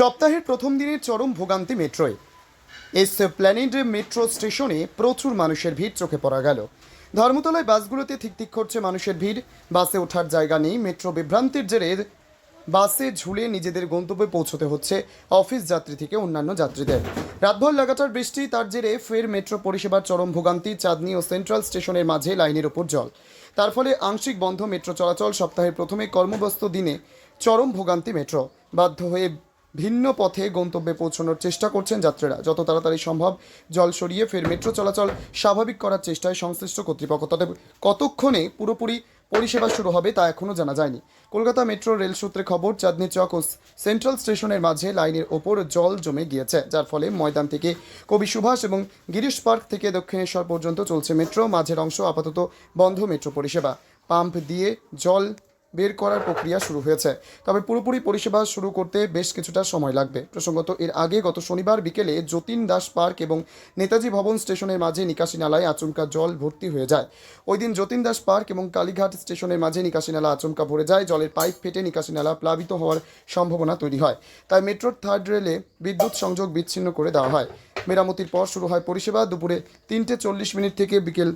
সপ্তাহের প্রথম দিনের চরম ভোগান্তি মেট্রোয়। এস প্ল্যানেড মেট্রো স্টেশনে প্রচুর মানুষের ভিড় চোখে পড়া গেল। ধর্মতলায় বাসগুলোতে ঠিক ঠিক করছে মানুষের ভিড়। বাসে ওঠার জায়গা নেই, মেট্রো বিভ্রান্তির জেরে বাসে ঝুলে নিজেদের গন্তব্যে পৌঁছতে হচ্ছে অফিস যাত্রী থেকে অন্যান্য যাত্রীদের। রাতভর লাগাতার বৃষ্টি, তার জেরে ফের মেট্রো পরিষেবার চরম ভোগান্তি, চাঁদনি ও সেন্ট্রাল স্টেশনের মাঝে লাইনের ওপর জল। তার ফলে আংশিক বন্ধ মেট্রো চলাচল সপ্তাহের প্রথমে কর্মব্যস্ত দিনে চরম ভোগান্তি মেট্রো। বাধ্য হয়ে ভিন্ন পথে গন্তব্যে পৌঁছানোর চেষ্টা করছেন যাত্রীরা। যত তাড়াতাড়ি সম্ভব জল সরিয়ে ফের মেট্রো চলাচল স্বাভাবিক করার চেষ্টায় সংশ্লিষ্ট কর্তৃপক্ষ। তবে কতক্ষণে পুরোপুরি পরিষেবা শুরু হবে তা এখনও জানা যায়নি। কলকাতা মেট্রো রেল সূত্রে খবর, চাঁদনি চক ও সেন্ট্রাল স্টেশনের মাঝে লাইনের ওপর জল জমে গিয়েছে, যার ফলে ময়দান থেকে কবি সুভাষ এবং গিরিশ পার্ক থেকে দক্ষিণেশ্বর পর্যন্ত চলছে মেট্রো। মাঝের অংশ আপাতত বন্ধ মেট্রো পরিষেবা। পাম্প দিয়ে জল বের করার প্রক্রিয়া শুরু হয়েছে। তবে পুরোপুরি পরিষেবা শুরু করতে বেশ কিছুটা সময় লাগবে। প্রসঙ্গত, এর আগে গত শনিবার বিকেলে যতীন দাস পার্ক এবং নেতাজি ভবন স্টেশনের মাঝে নিকাশি নালায় আচমকা জল ভর্তি হয়ে যায়। ওই দিন যতীন দাস পার্ক এবং কালীঘাট স্টেশনের মাঝে নিকাশি নালা আচমকা ভরে যায়। জলের পাইপ ফেটে নিকাশি নালা প্লাবিত হওয়ার সম্ভাবনা তৈরি হয়। তাই মেট্রোর থার্ড রেলে বিদ্যুৎ সংযোগ বিচ্ছিন্ন করে দেওয়া হয়। মেরামতির পর শুরু হয় পরিষেবা। দুপুরে তিনটে চল্লিশ মিনিট থেকে বিকেল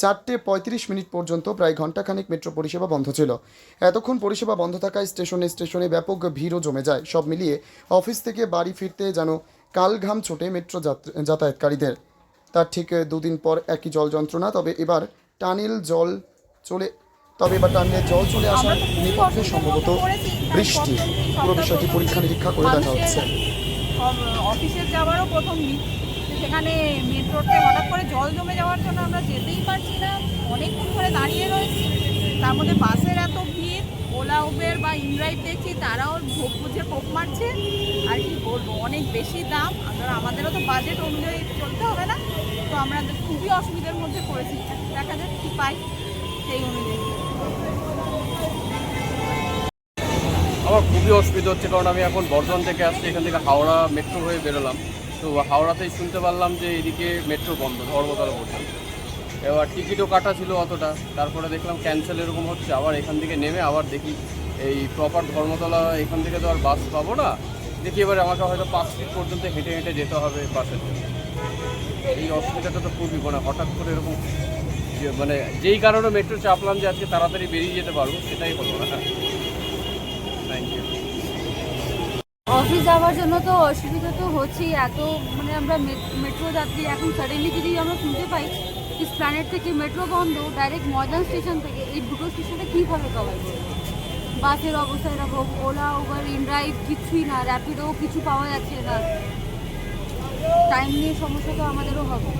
চারটে পঁয়ত্রিশ মিনিট পর্যন্ত প্রায় ঘন্টাখানেক মেট্রো পরিষেবা বন্ধ ছিল। এতক্ষণ পরিষেবা বন্ধ থাকায় স্টেশনে স্টেশনে ব্যাপক ভিড়ও জমে যায়। সব মিলিয়ে অফিস থেকে বাড়ি ফিরতে যেন কালঘাম ছোটে মেট্রো যাতায়াতকারীদের। তার ঠিক দুদিন পর একই জল যন্ত্রণা তবে এবার টানেল জল চলে তবে এবার টানেলের জল চলে আসার নেপথ্যে সম্ভবত বৃষ্টি। পুরো বিষয়টি পরীক্ষা নিরীক্ষা করে দেখা হচ্ছে। অফিসে যাওয়ারও প্রথম সেখানে মেট্রোতে হঠাৎ করে জল জমে যাওয়ার জন্য আমরা যেতেই পারছি না। অনেকক্ষণ ধরে দাঁড়িয়ে রয়েছি। তার মধ্যে বাসের এত ভিড়, ওলা, উবের বা ইনড্রাইভ দেখছি, তারাও ভোগ বুঝে কোপ মারছে। আর কি বলব, অনেক বেশি দাম। আমরা আমাদেরও তো বাজেট অনুযায়ী চলতে হবে না। তো আমরা খুবই অসুবিধার মধ্যে পড়েছি। দেখা যাক কী পাই সেই অনুযায়ী। আমার খুবই অসুবিধা হচ্ছে, কারণ আমি এখন বর্ধমান থেকে আসছি, এখান থেকে হাওড়া মেট্রো হয়ে বেরোলাম। তো হাওড়াতেই শুনতে পারলাম যে এদিকে মেট্রো বন্ধ, ধর্মতলা পর্যন্ত এবার টিকিটও কাটা ছিল অতটা, তারপরে দেখলাম ক্যান্সেল এরকম হচ্ছে, আবার এখান থেকে নেমে আবার দেখি এই প্রপার ধর্মতলা, এখান থেকে তো আর বাস পাবো না। দেখি এবারে আমাকে হয়তো পাঁচ ফিট পর্যন্ত হেঁটে হেঁটে যেতে হবে বাসের জন্য। এই অসুবিধাটা তো খুবই মানে হঠাৎ করে এরকম মানে যেই কারণে মেট্রো চাপলাম যে আজকে তাড়াতাড়ি বেরিয়ে যেতে পারব, সেটাই হলো না। অফিস যাওয়ার জন্য তো অসুবিধা তো হচ্ছেই। এত মানে আমরা মেট্রো যাত্রী এখন সাডেনলি যদি আমরা শুনতে পাই প্ল্যানেট থেকে মেট্রো বন্ধ ডাইরেক্ট ময়দান স্টেশন থেকে, এই দুটো স্টেশনে কীভাবে কভার করবে? বাসের অবস্থা এরকম ওলা উবার ইনড্রাইভ কিছুই না র্যাপিডো কিছু পাওয়া যাচ্ছে না। টাইম নিয়ে সমস্যা তো আমাদেরও হবে।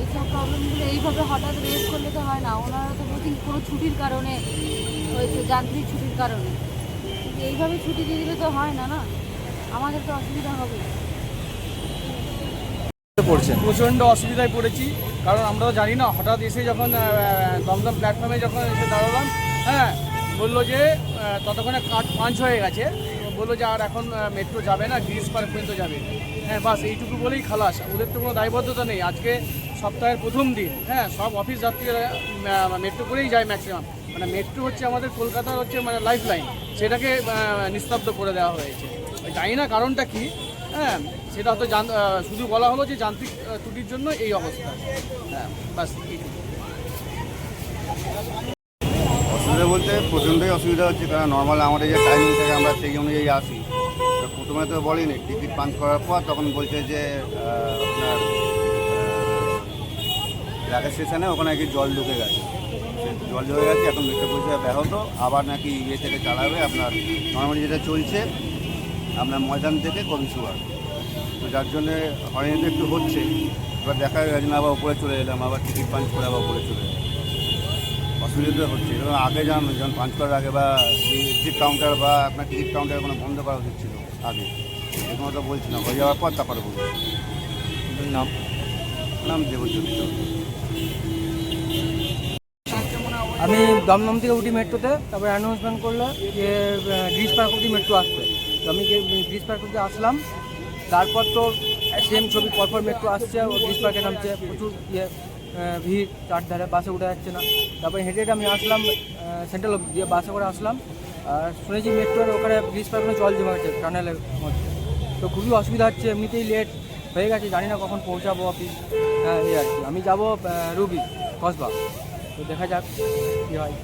এইসব প্রবলেমগুলো এইভাবে হঠাৎ রেস করলে তো হয় না। ওনারা তো বলছেন কোনো ছুটির কারণে হয়েছে যান্ত্রিক ছুটির কারণে। এইভাবে ছুটি দিয়ে দিলে তো হয় না না? আমাদের তো অসুবিধা হবে। পড়ছেন? প্রচণ্ড অসুবিধায় পড়েছি কারণ আমরা তো জানি না হঠাৎ এসে যখন দমদম প্ল্যাটফর্মে যখন এসে দাঁড়ালাম হ্যাঁ বলল যে ততক্ষণে কাঠ পাঞ্চ হয়ে গেছে বলল যে আর এখন মেট্রো যাবে না গ্রিস পার্ক পর্যন্ত যাবে। হ্যাঁ বাস এইটুকু বলেই খালাস। ওদের তো কোনো দায়বদ্ধতা নেই। আজকে সপ্তাহের প্রথম দিন হ্যাঁ সব অফিস যাত্রীরা মেট্রো করেই যায় ম্যাক্সিমাম মানে মেট্রো হচ্ছে আমাদের কলকাতার হচ্ছে মানে লাইফ লাইন সেটাকে নিস্তব্ধ করে দেওয়া হয়েছে। জানি না কারণটা কি হ্যাঁ সেটা হয়তো শুধু বলা হলো যে যান্ত্রিক ত্রুটির জন্য এই অবস্থা। হ্যাঁ বাস এইটুকু। অসুবিধা বলতে প্রচণ্ডই অসুবিধা হচ্ছে, কারণ নর্মাল আমাদের যে টাইমিং থাকে আমরা সেই অনুযায়ী আসি। তো প্রথমে তো বলেনি টিকিট পাঞ্চ করার পর তখন বলছে যে আপনার রাগের স্টেশনে ওখানে নাকি জল ঢুকে গেছে। জল ঢুকে গেছে, এখন মেট্রো পরিষেবা ব্যাহত, আবার নাকি ইয়ে থেকে চালাবে, আপনার নর্মালি যেটা চলছে, আপনার ময়দান থেকে কবি সুয়ার তো যার জন্যে হয়নি একটু হচ্ছে, এবার দেখা গেছে না আবার উপরে চলে এলাম, আবার টিকিট পাঞ্চ করে আবার উপরে চলে এলাম। অসুবিধা হচ্ছে। এবং আগে যান যখন পাঞ্চ করার আগে বা এক্সিট কাউন্টার বা আপনার টিকিট কাউন্টার কোনো বন্ধ করা উচিত ছিল আগে। এরকম তো বলছি না হয়ে যাওয়ার পর তারপরে বলছি নাম? নাম দেবজ্যোতি। আমি দমদম থেকে উঠি মেট্রোতে তারপরে অ্যানাউন্সমেন্ট করল যে গ্রিস পার্ক অব্দি মেট্রো আসবে। তো আমি গ্রিস পার্ক অব্দি আসলাম তারপর তো সেম ছবি পরপর মেট্রো আসছে গ্রিস পার্কে নামছে প্রচুর ইয়ে। ভিড় চারধারে বাসে উঠে যাচ্ছে না। তারপরে হেঁটে হেঁটে আমি আসলাম সেন্ট্রাল দিয়ে বাসে করে আসলাম। আর শুনেছি মেট্রোর ওখানে ব্রিজ পার জল জমা হচ্ছে টানেলের মধ্যে। তো খুবই অসুবিধা হচ্ছে, এমনিতেই লেট হয়ে গেছে, জানি না কখন পৌঁছাবো অফিস হ্যাঁ এই আর কি। আমি যাব রুবি, কসবা। তো দেখা যাক কী হয়।